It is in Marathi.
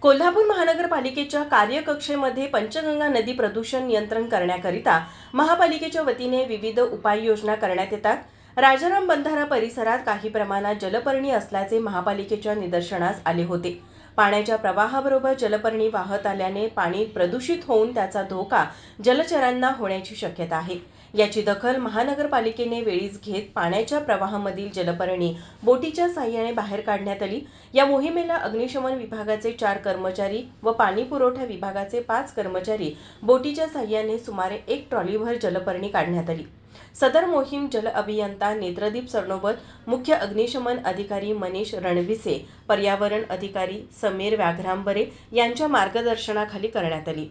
कोल्हापूर महानगरपालिकेच्या कार्यकक्षेमध्ये पंचगंगा नदी प्रदूषण नियंत्रण करण्याकरिता महापालिकेच्या वतीने विविध उपाययोजना करण्यात येतात. राजाराम बंधारा परिसरात काही प्रमाणात जलपर्णी असल्याचे महापालिकेच्या निदर्शनास आले होते. पाण्याच्या प्रवाहाबरोबर जलपर्णी वाहत आल्याने पाणी प्रदूषित होऊन त्याचा धोका जलचरांना होण्याची शक्यता आहे. याची दखल महानगरपालिकेने वेळीच घेत पाण्याच्या प्रवाहामधील जलपर्णी बोटीच्या साह्याने बाहेर काढण्यात आली. या मोहिमेला अग्निशमन विभागाचे चार कर्मचारी व पाणी पुरवठा विभागाचे पाच कर्मचारी बोटीच्या साह्याने सुमारे एक ट्रॉलीभर जलपर्णी काढण्यात आली. सदर मोहीम जल अभियंता नेत्रदीप सरनोबत मुख्य अग्निशमन अधिकारी मनीष रणविसे पर्यावरण अधिकारी समीर व्याघ्रांबरे यांच्या मार्गदर्शनाखाली करण्यात आली.